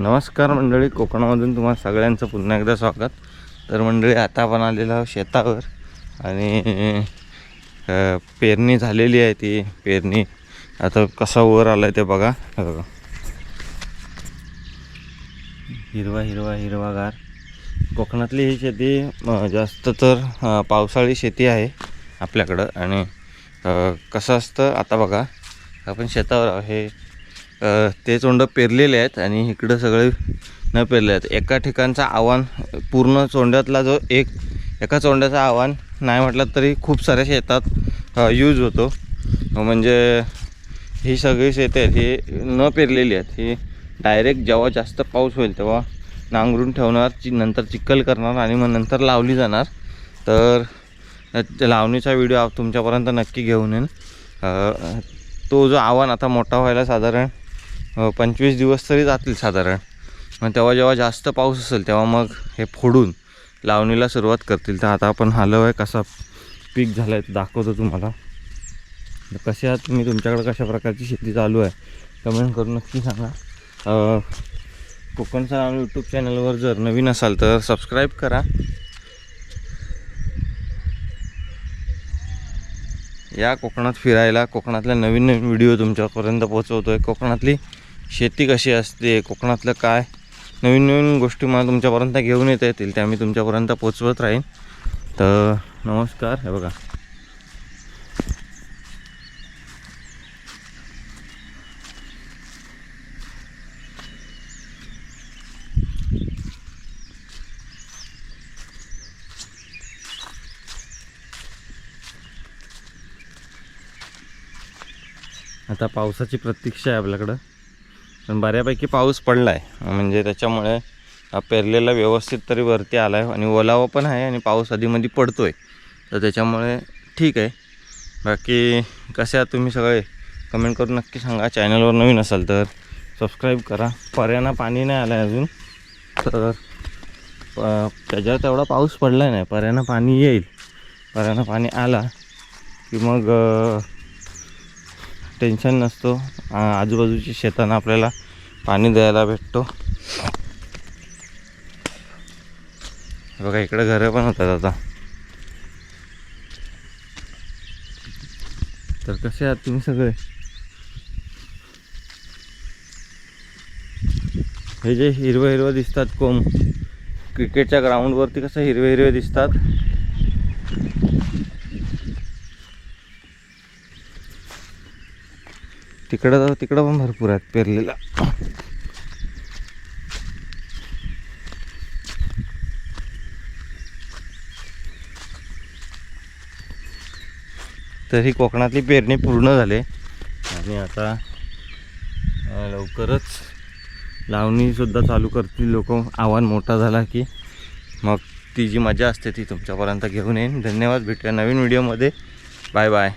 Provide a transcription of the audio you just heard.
नमस्कार मंडळी कोकणामधून तुम्हाला सगळ्यांचं पुन्हा एकदा स्वागत. तर मंडळी आता आपण आलेलो आहोत शेतावर आणि पेरणी झालेली आहे ती. पेरणी आता कसा वर आला आहे ते बघा. बघा. हिरवा हिरवा हिरवागार. कोकणातली ही शेती जास्त तर पावसाळी शेती आहे आपल्याकडं. आणि कसं असतं आता बघा. आपण शेतावर आहो. हे ते चोंड पेरलेले आहेत आणि इकडं सगळे न पेरले आहेत. एका ठिकाणचं आव्हान पूर्ण चोंड्यातला जो एक एका चोंड्याचं आव्हान नाही म्हटलं तरी खूप साऱ्या शेतात यूज होतो. म्हणजे ही सगळी शेते आहेत ही न पेरलेली आहेत. ही डायरेक्ट जेव्हा जास्त पाऊस होईल तेव्हा नांगरून ठेवणार चि नंतर चिखल करणार आणि मग नंतर लावली जाणार. तर लावणीचा व्हिडिओ तुमच्यापर्यंत नक्की घेऊन येईन. तो जो आव्हान आता मोठा व्हायला साधारण हो, पंचवीस दिवस तरी जातील साधारण. मग तेव्हा जेव्हा जास्त पाऊस असेल तेव्हा मग हे फोडून लावणीला सुरुवात करतील. तर आता आपण हलव आहे कसा पीक झालं आहे दाखवतो तुम्हाला. कसे आहात तुम्ही? तुमच्याकडे कशा प्रकारची शेती चालू आहे? कमेंट करून नक्की सांगा. अ, कोकणचा यूट्यूब चॅनलवर जर नवीन असाल तर सबस्क्राईब करा. या कोकणात फिरायला कोकणातल्या नवीन नवीन व्हिडिओ तुमच्यापर्यंत पोहोचवतो आहे कोकणातली शेती कशी असते कोकणातलं काय? नवीन नवीन गोष्टी मला तुमच्यापर्यंत घेऊन येता येतील त्या मी तुमच्यापर्यंत पोचवत राहीन. तर नमस्कार हे बघा. आता पावसाची प्रतीक्षा आहे आपल्याकडं. पण बऱ्यापैकी पाऊस पडला आहे म्हणजे त्याच्यामुळे हा पेरलेला व्यवस्थित तरी वरती आला आहे आणि ओलावा पण आहे आणि पाऊस आधीमध्ये पडतो आहे तर त्याच्यामुळे ठीक आहे. बाकी कसे आहात तुम्ही सगळे? कमेंट करून नक्की सांगा. चॅनलवर नवीन असाल तर सबस्क्राईब करा. पर्यांना पाणी नाही आलं आहे अजून. तर प- त्याच्यावर तेवढा पाऊस पडला नाही. पर्याना पाणी येईल. पर्याना पाणी आला की मग टेन्शन नसतो. आजूबाजूच्या शेतांना आपल्याला पाणी द्यायला भेटतो. बघा इकडे घरं पण होतात आता. तर कसे आहात तुम्ही सगळे? हे जे हिरवं हिरवं दिसतात कोंब क्रिकेटच्या ग्राउंडवरती कसं हिरवे हिरवे दिसतात? तिकडं तिकडं पण भरपूर आहेत पेरलेला तर ही कोकणातली पेरणी पूर्ण झाली. आणि आता लवकरच लावणीसुद्धा चालू करतील लोक. आव्हान मोठा झाला की मग ती जी मजा असते ती तुमच्यापर्यंत घेऊन येईन. धन्यवाद. भेटूया नवीन व्हिडिओमध्ये. Bye bye.